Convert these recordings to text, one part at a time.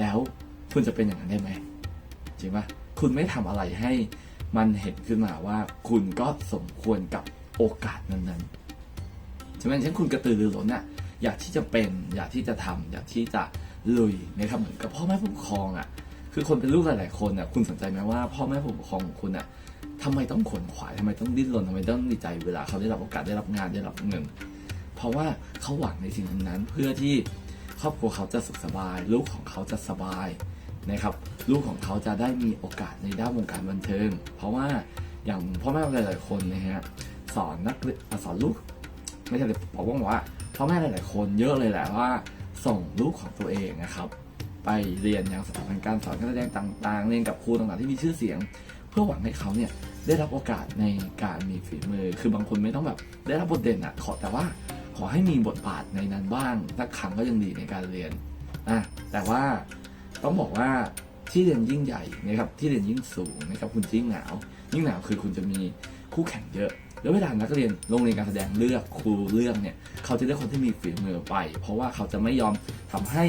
แล้วคุณจะเป็นอย่างนั้นได้ไหมจริงปะคุณไม่ทำอะไรให้มันเห็นขึ้นมาว่า คุณก็สมควรกับโอกาสนั้นๆใช่ไหมเช่นคุณกระตือรือร้นอะอยากที่จะเป็นอยากที่จะทำอยากที่จะลุยนะครับเหมือนกับพ่อแม่ผู้ปกครองอะคือคนเป็นลูกหลายๆคนอะคุณสนใจไหมว่าพ่อแม่ผู้ปกครองของคุณอะทำไมต้องขวนขวายทำไมต้องดิ้นรนทำไมต้องดีใจเวลาเขาได้รับโอกาสได้รับงานได้รับเงิน เพราะว่าเขาหวังในสิ่งนั้นๆเพื่อที่ ครอบครัวเขาจะสุขสบาย ลูกของเขาจะสบายนะครับ ลูกของเขาจะได้มีโอกาสในด้านวงการบันเทิง เพราะว่าอย่างพ่อแม่หลาย ๆ คนนะฮะสอนนักเรียนสอนลูก ไม่ใช่เลยบอกว่าพ่อแม่หลาย ๆ คนเยอะเลยแหละว่า ส่งลูกของตัวเองนะครับ ไปเรียนอย่างสถาบันการสอนการแสดงต่าง ๆ เรียนกับครูต่าง ๆ ที่มีชื่อเสียง เพื่อหวังให้เขาเนี่ยได้รับโอกาสในการมีฝีมือ คือบางคนไม่ต้องแบบได้รับบทเด่นอะขอแต่ว่า อให้มีบทบาทในนั้นบ้างสักครั้งก็ยังดีในการเรียนอะแต่ว่าต้องบอกว่าที่เรียนยิ่งใหญ่นะครับที่เรียนยิ่งสูงนะครับคุณยิ่งหนาวยิ่งหนาวคือคุณจะมีคู่แข่งเยอะแล้วเวลานักเรียนโรงเรียนการแสดงเลือกครูเลือกเนี่ยเขาจะเลือกคนที่มีฝีมือไป เพราะว่าเขาจะไม่ยอมทำให้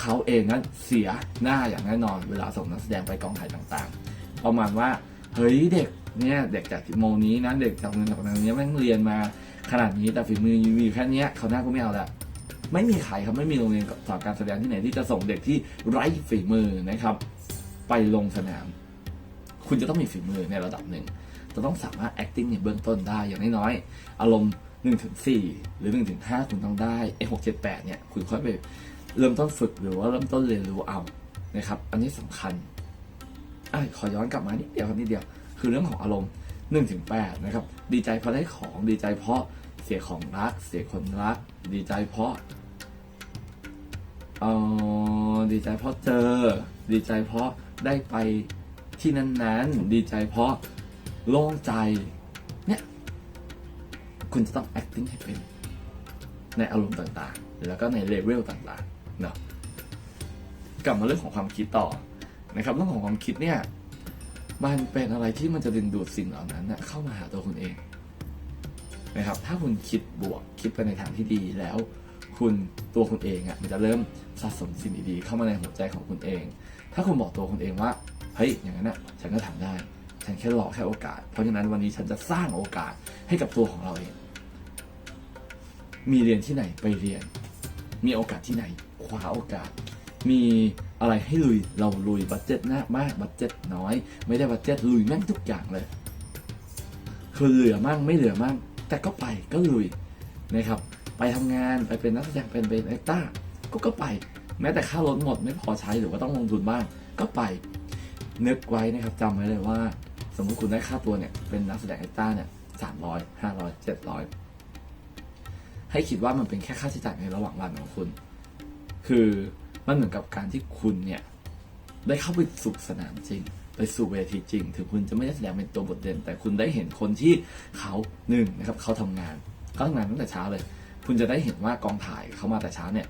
เขาเองนั้นเสียหน้าอย่างแน่นอนเวลาส่งนักแสดงไปกองถ่ายต่างๆ ประมาณว่าเฮ้ยเด็กเนี่ยเด็กจากโมนี้นะเด็กจากโรงเรียนต่างเนี้ยแม่งเรียนมา ขนาดนี้แต่ฝีมือมีอยู่แค่เนี้ยเขาหน้าก็ไม่เอาละไม่มีใครครับไม่มีโรงเรียนสอนการแสดงที่ไหนที่จะส่งเด็กที่ไร้ฝีมือนะครับ ไปลงสนาม คุณจะต้องมีฝีมือในระดับหนึ่งจะต้องสามารถ acting ในเบื้องต้นได้อย่างน้อยๆอารมณ์1ถึง4หรือ1ถึง5คุณต้องได้ไอ้6 7 8เนี่ยคุณค่อยไปเริ่มต้นฝึกหรือว่าเริ่มต้นเรียนรู้เอานะครับ อันนี้สำคัญอขอย้อนกลับมานิดเดียวครับนิดเดียว คือเรื่องของอารมณ์ 1ถึง8นะครับ ดีใจเพราะได้ของดีใจเพราะเสียของรัก เสียคนรัก ดีใจเพราะเออดีใจเพราะเจอ ดีใจเพราะได้ไปที่นั้นๆ ดีใจเพราะโล่งใจ เนี่ย คุณจะต้อง acting ให้เป็นในอารมณ์ต่างๆ แล้วก็ในเลเวลต่างๆ เนาะ กลับมาเรื่องของความคิดต่อนะครับ เรื่องของความคิดเนี่ย มันเป็นอะไรที่มันจะดึงดูดสิ่งเหล่านั้นนะเข้ามาหาตัวคุณเองนะครับ ถ้าคุณคิดบวกคิดไปในทางที่ดีแล้ว คุณตัวคุณเองอะ่ะมันจะเริ่มสะสมสิ่งดีๆเข้ามาในหัวใจของคุณเอง ถ้าคุณบอกตัวคุณเองว่าเฮ้ยอย่างนั้นอะฉันก็ทำได้ ฉันแค่รอแค่โอกาส เพราะฉะนั้นวันนี้ฉันจะสร้างโอกาสให้กับตัวของเราเอง มีเรียนที่ไหนไปเรียน มีโอกาสที่ไหนคว้าโอกาส มี อะไรให้ลุยเราลุยบัตเจ็ตหน้ามากบัตเจ็ตน้อย ไม่ได้บัตเจ็ตลุยแม่งทุกอย่างเลย คือเหลือมั่งไม่เหลือมั่งแต่ก็ไปก็ลุยนะครับไปทำงานไปเป็นนักแสดงเป็นเป็นเอ็กต้าก็ก็ไปแม้แต่ค่ารถหมดไม่พอใช้หรือว่าต้องลงทุนบ้าง ก็ไปนึกไว้นะครับจำไว้เลยว่า สมมติคุณได้ค่าตัวเนี่ยเป็นนักแสดงเอ็กต้าเนี่ยสามร้อยห้าร้อยเจ็ดร้อยให้คิดว่ามันเป็นแค่ค่าใช้จ่ายในระหว่างวันของคุณ คือ มันเหมือนกับการที่คุณเนี่ยได้เข้าไปสู่สนามจริง ไปสู่เวทีจริง ถึงคุณจะไม่ได้แสดงเป็นตัวบทเด่น แต่คุณได้เห็นคนที่เขาหนึ่งนะครับเขาทำงานเขาทำงานตั้งแต่เช้าเลย คุณจะได้เห็นว่ากองถ่ายเขามาแต่เช้าเนี่ย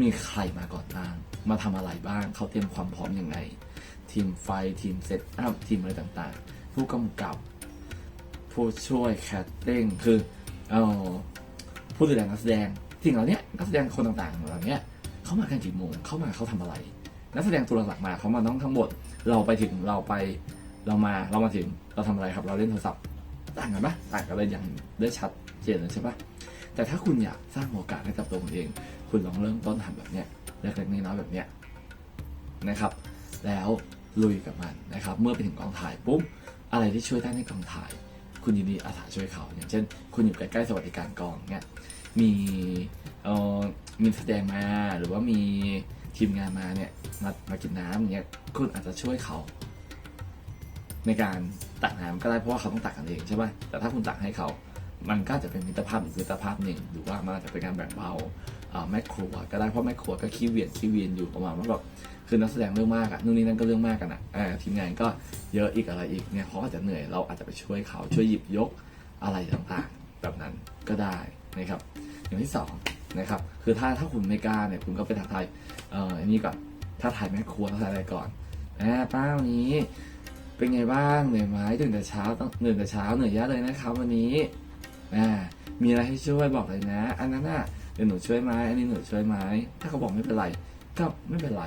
มีใครมาก่อนบ้าง มาทำอะไรบ้าง เขาเตรียมความพร้อมอยังไง ทีมไฟทีมเซตอัพทีมอะไรต่างๆ ผู้กำกับ ผู้ช่วยแคสติ้งคือเออผู้ดูแลนักแสดงสิ่งเหล่านี้นักแสดงคนต่างๆเหล่านี้ เขามากันกี่โมงเขามาเขาทำอะไร นักแสดงตัวหลักมาเขามาต้องทั้งหมด เราไปถึงเราไปเรามาเรามาถึงเราทำอะไรครับ เราเล่นโทรศัพท์ต่างกันปะต่างกันเลยอย่างได้ชัดเจนเลยใช่ปะแต่ถ้าคุณอยากสร้างโอกาสให้กับตัวคุณเอง คุณลองเริ่มต้นทำแบบเนี้ยเล็กๆน้อยๆแบบเนี้ยนะครับ แล้วลุยกับมันนะครับ เมื่อไปถึงกองถ่ายปุ๊บอะไรที่ช่วยได้ในกองถ่าย คุณยินดีอาสาช่วยเขา อย่างเช่น คุณอยู่ใกล้ๆสวัสดิการกองเนี้ยมีเอ่อ มีแสดงมาหรือว่ามีทีมงานมาเนี่ยมามากินน้ำอย่างเงี้ยคุณอาจจะช่วยเขา ในการตักน้ำก็ได้เพราะว่าเขาต้องตักกันเองใช่ไหมแต่ถ้าคุณตักให้เขา มันก็จะเป็นมิตรภาพอีกมิตรภาพหนึ่งหรือว่ามันอาจจะเป็นการแบ่งเบาแม่ครัวก็ได้เพราะแม่ครัวก็ขี้เวียนขี้เวียนอยู่ประมาณว่าแบบคือนักแสดงเรื่องมากอะนู่นนี่นั่นก็เรื่องมากกันอะเอ่อทีมงานก็เยอะอีกอะไรอีกเนี่ยเขาอาจจะเหนื่อยเราอาจจะไปช่วยเขาช่วยหยิบยกอะไรต่างๆ แบบนั้นก็ได้นะครับ อย่างที่สอง นะครับ คือถ้าถ้าคุณไม่กล้าเนี่ยคุณก็ไปทักทายเอ่ออันนี้ก่อนถ้าถ่ายแม่ครัวทักทายอะไรก่อนแม่ป้าวันนี้เป็นไงบ้างเหนื่อยไหมตื่นแต่เช้าต้องตื่นแต่เช้าเหนื่อยเยอะเลยนะครับ วันนี้อ่ามีอะไรให้ช่วยบอกเลยนะ อันนั้นน่ะเดี๋ยวหนูช่วยไหมอันนี้หนูช่วยไหมถ้าเขาบอกไม่เป็นไรก็ไม่เป็นไร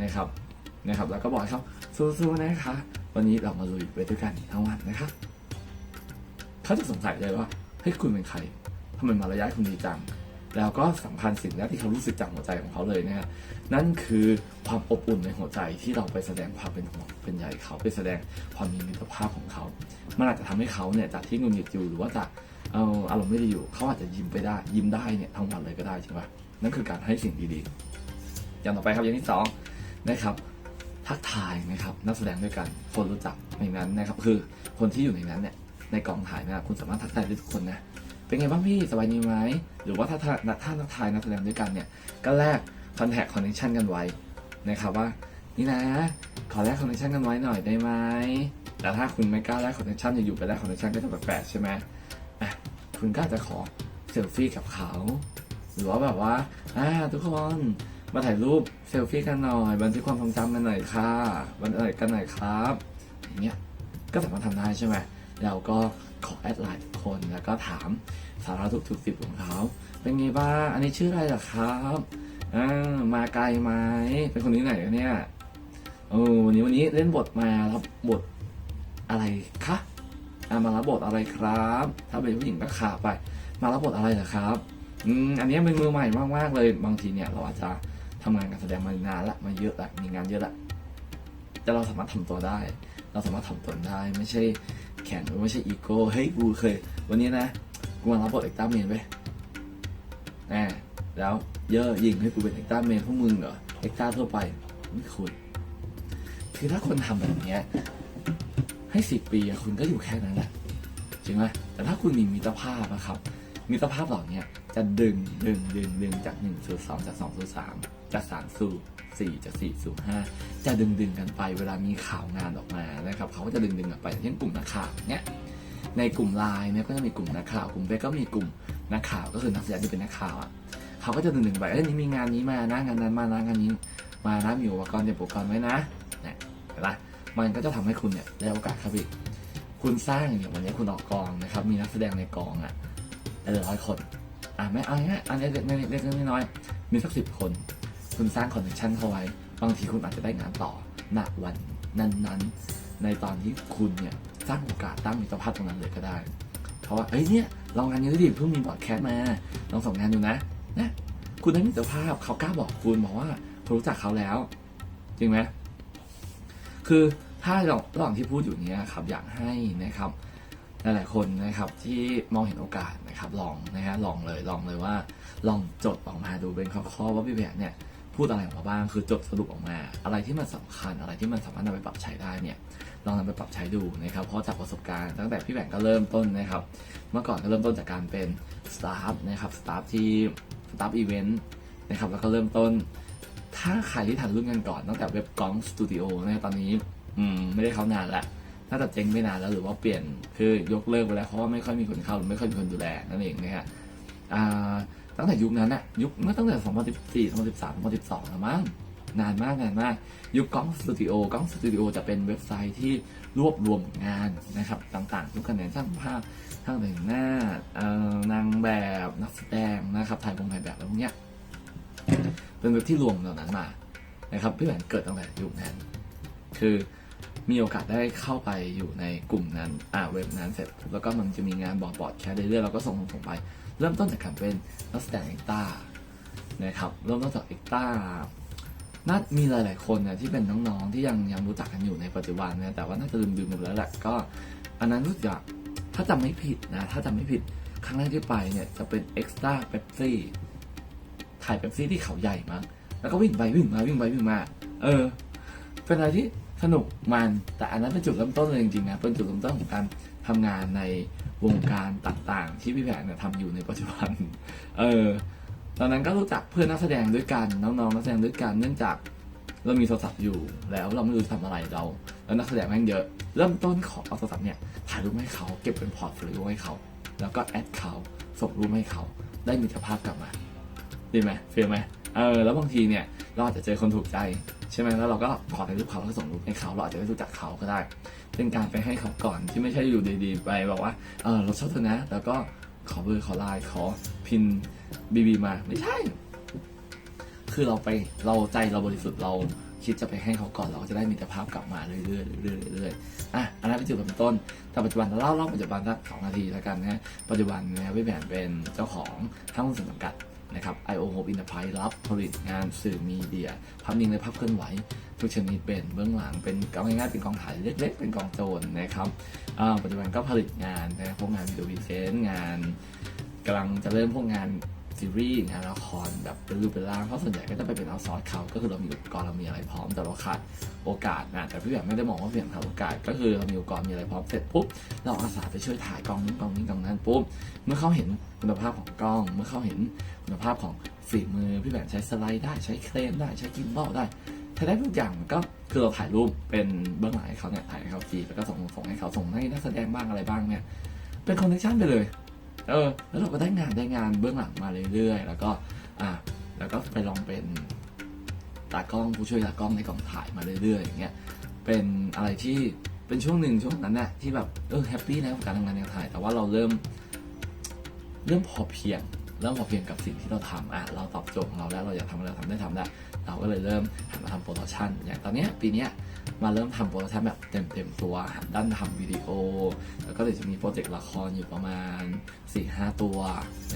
นะครับนะครับ แล้วก็บอกเขาสู้ๆนะคะ วันนี้เรามาลุยไปด้วยกันทั้งวันนะครับเขาจะสงสัยเลยว่าเฮ้ยคุณเป็นใครทำไมมารยาทคุณดีจัง แล้วก็สำคัญสิ่งแรกที่เขารู้สึกจากหัวใจของเขาเลยนะฮะนั่นคือความอบอุ่นในหัวใจที่เราไปแสดงความเป็นห่วงเป็นใยเขาไปแสดงความมีมิตรภาพของเขา มันอาจจะทำให้เขาเนี่ยจากที่งุนหงิดอยู่หรือว่าจากเอ่อารมณ์ไม่ดีอยู่เขาอาจจะยิ้มไปได้ ยิ้มได้เนี่ยทั้งวันเลยก็ได้ใช่ไหมนั่นคือการให้สิ่งดีๆ อย่างต่อไปครับอย่างที่สองนะครับทักทายนะครับนักแสดงด้วยกันคนรู้จักในนั้นนะครับคือคนที่อยู่ในนั้นเนี่ยในกองถ่ายนะคุณสามารถทักทายได้ทุกคนนะ เป็นไงบ้างพี่สบายดีไหมหรือว่าถ้าถ้าถ้านักทายนักแสดงด้วยกันเนี่ยก็แลกคอนแทคคอนเนคชั่นกันไว้นะครับว่า นี่นะขอแลกคอนเนคชั่นกันไว้หน่อยได้ไหมแต่ถ้าคุณไม่กล้าแลกคอนเนคชั่นอยู่ไปแลกคอนเนคชั่นก็จะแปลกๆใช่ไหมอะคุณก็อาจจะขอเซลฟี่กับเขาหรือว่าแบบว่าอ่าทุกคนมาถ่ายรูปเซลฟี่กันหน่อย บันทึกความทรงจำกันหน่อยค่ะบันทึกกันหน่อยครับอย่างเงี้ยก็สามารถทำได้ใช่ไหมเราก็ ขอแอดไลน์ทุกคนแล้วก็ถามสาระทุกทุกสิบของเขาเป็นไงบ้างอันนี้ชื่ออะไรเหรอครับอ่ามาไกลไหมเป็นคนที่ไหนกันเนี่ยเออวันนี้วันนี้เล่นบทมารับบทอะไรคะอามารับบทอะไรครับ ถ้าเป็นผู้หญิงก็ขาไป มารับบทอะไรเหรอครับอืมอันนี้เป็นมือใหม่มากๆเลยบางทีเนี่ยเราอาจจะทำงานการแสดงมานานละมาเยอะละมีงานเยอะละแต่เราสามารถทำตัวได้ เราสามารถทำตนได้ไม่ใช่ แข็งหรือไม่ใช่อีโก้เฮ้ยกูเคย วันนี้นะกูมารับบทเอกต้าเมนไปแน่แล้วเยอะยิงให้กูเป็นเอกต้าเมนพวกมึงเหรอเอกต้าทั่วไปไม่คุยคือถ้าคนทำแบบเนี้ยให้สิบปีคุณก็อยู่แค่นั้นแหละจริงไหมแต่ถ้าคุณมีมิตรภาพนะครับ มิตรภาพเหล่านี้จะดึงดึงดึงดึงจากหนึ่งสู่สองจากสองสู่สามจากสามสู่ สี่จากสี่สู่ห้าจะดึงดึงกันไปเวลามีข่าวงานออกมานะครับเขาก็จะดึงดึงกันไปเช่นกลุ่มนักข่าวเนี่ยในกลุ่มไลน์เนี่ยก็จะมีกลุ่มนักข่าวกลุ่มเฟซก็มีกลุ่มนักข่าวก็คือนักแสดงที่เป็นนักข่าวอะเขาก็จะดึงดึงไปเอ้ยนี่มีงานนี้มานะงานนั้นมานะงานนี้มานะมีอุปกรณ์เตรียมอุปกรณ์ไว้นะเนี่ยเห็นปะมันก็จะทำให้คุณเนี่ยได้โอกาสครับพี่คุณสร้างอย่างวันนี้คุณออกกองนะครับ มีนักแสดงในกองอะเออร้อยคนอะไม่เอาง่ายอันนี้เล็กๆเล็กๆน้อยๆมีสักสิบคน คุณสร้างคอนเนคชันเข้าไว้ บางทีคุณอาจจะได้งานต่อณวันนั้นๆ ในตอนที่คุณเนี่ยสร้างโอกาสตั้งมิตรภาพตรงนั้นเลยก็ได้ เพราะว่าเอ้ยเนี่ยลองงานนี้ดูดิเพิ่งมีบอร์ดแคสต์มาลองส่งงานดูนะนะคุณได้มิตรภาพเขากล้าบอกคุณบอกว่าคุณรู้จักเขาแล้ว จริงไหมคือถ้าราระหว่างที่พูดอยู่เนี้ยครับอยากให้นะครับหลายๆคนนะครับที่มองเห็นโอกาสนะครับลองนะฮะลองเลยลองเลยว่า ลองจดออกมาดูเป็นข้อๆว่าพี่แบกเนี่ย พูดอะไรออกมาบ้างคือจดสรุปออกมา อะไรที่มันสำคัญอะไรที่มันสามารถนำไปปรับใช้ได้เนี่ยลองนำไปปรับใช้ดูนะครับเพราะจากประสบการณ์ตั้งแต่พี่แบงก็เริ่มต้นนะครับ เมื่อก่อนก็เริ่มต้นจากการเป็นสตาฟนะครับสตาฟที่สตาฟอีเวนต์นะครับแล้วก็เริ่มต้น ถ้าใครที่ทันรุ่นกันก่อนตั้งแต่เว็บกองสตูดิโอนี่ยตอนนี้อืมไม่ได้เข้านานละน่าจะเจ๊งไปนานแล้วหรือว่าเปลี่ยนคือยกเลิกไปแล้วเพราะว่าไม่ค่อยมีคนเข้าหรือไม่ค่อยมีคนดูแลนั่นเองนะฮะอ่า ตั้งแต่ยุคนั้นอะยุคเมื่อตั้งแต่2014 2013 2012แล้วมั้งนานมากนานมาก ยุคกล้องสตูดิโอกล้องสตูดิโอจะเป็นเว็บไซต์ที่รวบรวมงานนะครับต่างๆทุกคะแนนช่างภาพช่างแต่งหน้าเอ่อนางแบบนักแสดงนะครับถ่ายบงถ่ายแบบอะไรพวกเนี้ยเป็นเว็บที่รวมเหล่านั้นมานะครับพี่แหวนเกิดตั้งแต่ยุคนั้น คือ มีโอกาสได้เข้าไปอยู่ในกลุ่มนั้นอ่าเว็บนั้นเสร็จ แล้วก็มันจะมีงานบอร์ดบอร์ดแคสเรื่อยๆเราก็ส่งส่งไป เริ่มต้นจากการเป็นนักแสดงเอกต้านะครับเริ่มต้นจากเอกต้าน่ามีหลาย ๆ คนเนี่ยที่เป็นน้อง ๆ ที่ยังยังรู้จักกันอยู่ในปัจจุบันเนี่ยแต่ว่าน่าจะลืมลืมหมดแล้วแหละก็ อันนั้นรู้จักถ้าจำไม่ผิดนะถ้าจำไม่ผิดครั้งแรกที่ไปเนี่ยจะเป็นเอ็กซ์ต้าเป๊ปซี่ถ่ายเป๊ปซี่ที่เขาใหญ่มั้งแล้วก็วิ่งไปวิ่งมาวิ่งไปวิ่งมา เออ เป็นอะไรที่ สนุกมันแต่อันนั้นเป็นจุดเริ่มต้นเลยจริงๆนะเป็นจุดเริ่มต้นของการทำงานในวงการต่างๆ ที่พี่แผนเนี่ยทำอยู่ในปัจจุบัน เออตอนนั้นก็รู้จักเพื่อนนักแสดงด้วยกันน้องๆนักแสดงด้วยกันเนื่องจากเรามีโทรศัพท์อยู่แล้วเราไม่รู้จะทำอะไรเรา แล้วนักแสดงแม่งเยอะ เริ่มต้นขอเอาโทรศัพท์เนี่ยถ่ายรูปให้เขาเก็บเป็นพอร์ตโฟลิโอให้เขา แล้วก็แอดเขาส่งรูปให้เขา ได้มิตรภาพกลับมาดีไหมเฟียไหมเออแล้วบางทีเนี่ยเราอาจจะเจอคนถูกใจ ใช่ไหมแล้วเราก็ขอในรูปเขาแล้วก็ส่งรูปให้เขาเราอาจจะได้รู้จักเขาก็ได้ เป็นการไปให้เขาก่อนที่ไม่ใช่อยู่ดีๆ ไปบอกว่าเออเราชอบเธอนะ แล้วก็ขอเบอร์ขอไลน์ขอพินบีบีมาไม่ใช่ คือเราไปเราใจเราบริสุทธิ์เราคิดจะไปให้เขาก่อนเราก็จะได้มีแต่ภาพกลับมาเรื่อยๆเรื่อยๆเรื่อยๆอะอันนั้นเป็นจุดเริ่มต้น แต่ปัจจุบันเราเล่าเล่าปัจจุบันสักสองนาทีแล้วกันนะปัจจุบันนะครับพี่แผนเป็นเจ้าของห้างหุ้นส่วนจำกัด นะครับ IO Hope Enterprise รับผลิตงานสื่อมีเดียภาพนิ่งและภาพเคลื่อนไหว ทุกชนิดเป็นเบื้องหลังเป็นเอาง่ายๆเป็นกองถ่ายเล็กๆ เป็นกองโจรนะครับปัจจุบันก็ผลิตงานนะพวกงานวิดีโอพิเซนงานกำลังจะเริ่มพวกงาน ซีรีส์งานละครแบบเป็นรูปเป็นร่างเพราะส่วนใหญ่ก็จะไปเป็นเอาซอร์สเขาก็คือเรามีอุปกรณ์เรามีอะไรพร้อมแต่เราขาดโอกาสนะแต่พี่แบบไม่ได้มองว่าเพี่แบบขาดโอกาส ก็คือเรามีอุปกรณ์มีอะไรพร้อมเสร็จปุ๊บเราอาสาไปช่วยถ่ายกล้องนี้กล้องนี้กล้องนั้นปุ๊บเมื่อเขาเห็นคุณภาพของกล้อง เมื่อเขาเห็นคุณภาพของฝีมือพี่แบบใช้สไลด์ได้ใช้เครนได้ใช้กิมบอลได้ใช้ได้ทุกอย่างก็คือเราถ่ายรูปเป็นเบื้องหลังให้เขาเนี่ยถ่ายให้เขาฟรีแล้วก็ส่งส่งให้เขาส่งให้นักแสดงบ้างอะไรบ้างเนี่ยเป็นคอนเนคชั่นไปเลย เออ แล้วเราก็ได้งานได้งานเบื้องหลังมาเรื่อยๆ แล้วก็ อะแล้วก็ไปลองเป็นตากล้องผู้ช่วยตากล้องในกองถ่ายมาเรื่อยๆอย่างเงี้ย เป็นอะไรที่เป็นช่วงหนึ่งช่วงนั้นน่ะที่แบบเออแฮปปี้นะกับการทำงานในกองถ่าย แต่ว่าเราเริ่มเริ่มพอเพียง เริ่มพอเพียงกับสิ่งที่เราทำอะเราตอบโจทย์ของเราแล้วเราอยากทำอะไรทำได้ทำได้ เราก็เลยเริ่มหันมาทำโปรดักชันอย่างตอนนี้ปีนี้มาเริ่มทำโปรดักชันแบบเต็มเต็มๆตัวหันด้านทำวิดีโอ แล้วก็เดี๋ยวจะมีโปรเจกต์ละครอยู่ประมาณ 4-5 ตัว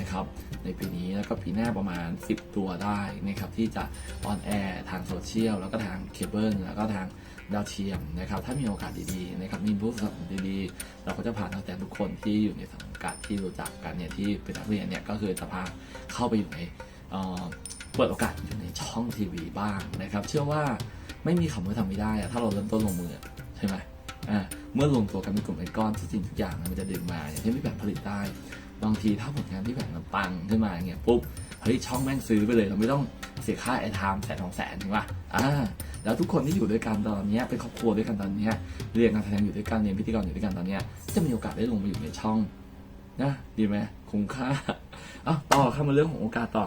นะครับในปีนี้แล้วก็ปีหน้าประมาณ 10 ตัวได้นะครับที่จะออนแอร์ทางโซเชียลแล้วก็ทางเคเบิลแล้วก็ทาง ดาวเทียมนะครับถ้ามีโอกาสดีๆนะครับมีผู้สนับสนุนดีๆ เราก็จะพานักแสดงทุกคนที่อยู่ในสังกัดที่รู้จักกันเนี่ยที่เป็นนักเรียนเนี่ยก็คือจะพาเข้าไปอยู่ในเเปิดโอกาสอยู่ในช่องทีวีบ้างนะครับ เชื่อว่าไม่มีคำว่าทำไม่ได้ถ้าเราเริ่มต้นลงมือใช่ไหมเมื่อรวมตัวกันเป็นกลุ่มเป็นก้อนทุกสิ่งทุกอย่างมันจะดึงมาอย่างที่พี่แบงผลิตได้บางทีถ้าผลงานที่แบงมันปังขึ้นมาอย่างเงี้ยปุ๊บ ฮ้ยช่องแม่งซื้อไปเลย เราไม่ต้องเสียค่าไอทามแสนสองแสนถูกป่ะอ่าแล้วทุกคนที่อยู่ด้วยกันตอนนี้เป็นครอบครัวด้วยกันตอนนี้เรียนการแสดงอยู่ด้วยกันเรียนพิธีกรอยู่ด้วยกันตอนนี้จะมีโอกาสได้ลงมาอยู่ในช่องนะดีไหมคุ้มค่าอะต่อเข้ามาเรื่องของโอกาสต่อ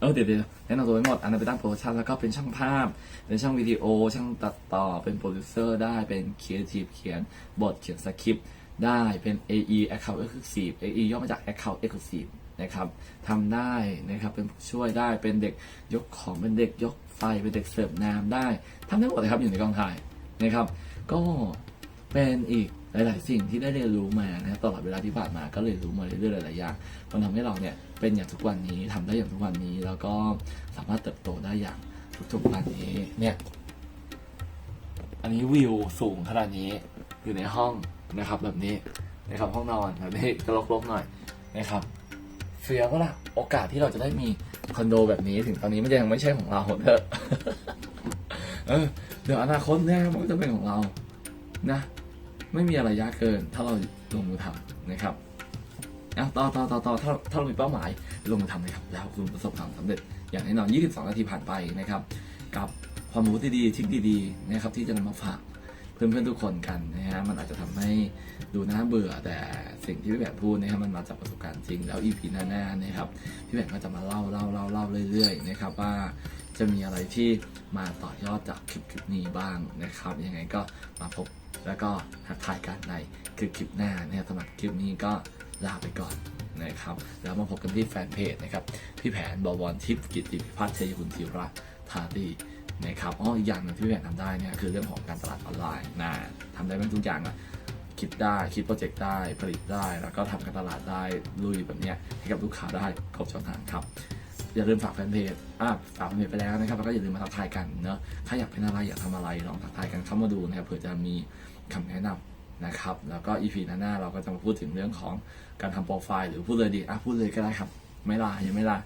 เออเดี๋ยวเดี๋ยวแนะนำตัวไปหมดอันนั้นเป็นตั้งโปรดักชันแล้วก็เป็นช่างภาพ เป็นช่างวิดีโอ ช่างตัดต่อ เป็นโปรดิวเซอร์ได้ เป็นครีเอทีฟเขียนบทเขียนสคริปต์ได้ เป็น AE Account Exclusive AE ย่อมาจาก Account Exclusive นะครับทำได้นะครับเป็นช่วยได้เป็นเด็กยกของเป็นเด็กยกไฟเป็นเด็กเสิร์ฟน้ำได้ทำได้หมดเลยครับอยู่ในกองถ่ายนะครับ ก็เป็นอีกหลาย ๆ สิ่งที่ได้เรียนรู้มานะตลอดเวลาที่ผ่านมาก็เรียนรู้มาเรื่อย ๆ หลาย ๆ อย่างมันทำให้เราเนี่ยเป็นอย่างทุกวันนี้ทำได้อย่างทุกวันนี้ แล้วก็สามารถเติบโตได้อย่างทุก ๆ วันนี้เนี่ยอันนี้วิวสูงขนาดนี้อยู่ในห้องนะครับแบบนี้นะครับห้องนอนแบบนี้ก็รกๆหน่อยนะครับ เฟียก็ล่ะโอกาสที่เราจะได้มีคอนโดแบบนี้ถึงตอนนี้มันยังไม่ใช่ของเราเถอะเออเดี๋ยวอนาคตเนี่ยมันก็จะเป็นของเรานะไม่มีอะไรยากเกิน ถ้าเราลงมือทำนะครับอะต่อต่อต่อต่อถ้าถ้าเรามีเป้าหมายลงมือทำเลยครับ แล้วคุณประสบความสำเร็จอย่างแน่นอน 22 นาทีผ่านไปนะครับ กับความรู้ที่ดีทริคดีๆนะครับที่จะนำมาฝาก เพื่อนๆทุกคนกันนะฮะมันอาจจะทำให้ดูน่าเบื่อแต่สิ่งที่พี่แบบพูดนะครับมันมาจากประสบการณ์จริง แล้ว EP หน้าๆนะครับพี่แบบก็จะมาเล่าเล่าเล่าเล่าเรื่อยๆนะครับว่าจะมีอะไรที่มาต่อยอดจากคลิปคลิปนี้บ้างนะครับยังไงก็มาพบแล้วก็ทักทายกันในคลิปคลิปหน้านะครับสำหรับคลิปนี้ก็ลาไปก่อนนะครับแล้วมาพบกันที่แฟนเพจนะครับพี่แผนบวรทิพย์กิตติพิพัฒน์ชัยคุณธีระธาตี นะครับอ๋ออีกอย่างหนึงที่พี่แผนทำได้เนี่ยคือเรื่องของการตลาดออนไลน์นะทำได้เป็นทุกอย่างอะคิดได้คิดโปรเจกต์ได้ผลิตได้ แล้วก็ทำการตลาดได้ลุยแบบเนี้ยให้กับลูกค้าได้ครบช่องทางครับอย่าลืมฝากแฟนเพจอะฝากแฟนเพจไปแล้วนะครับ แล้วก็อย่าลืมมาทักทายกันเนอะถ้าอยากเป็นอะไรอยากทำอะไรลองทักทายกันเข้ามาดูนะครับเผื่อจะมีคำแนะนำนะครับ แล้วก็อีพีหน้าๆเราก็จะมาพูดถึงเรื่องของการทำโปรไฟล์หรือพูดเลยดีอะพูดเลยก็ได้ครับ ไม่ลายังไม่ลา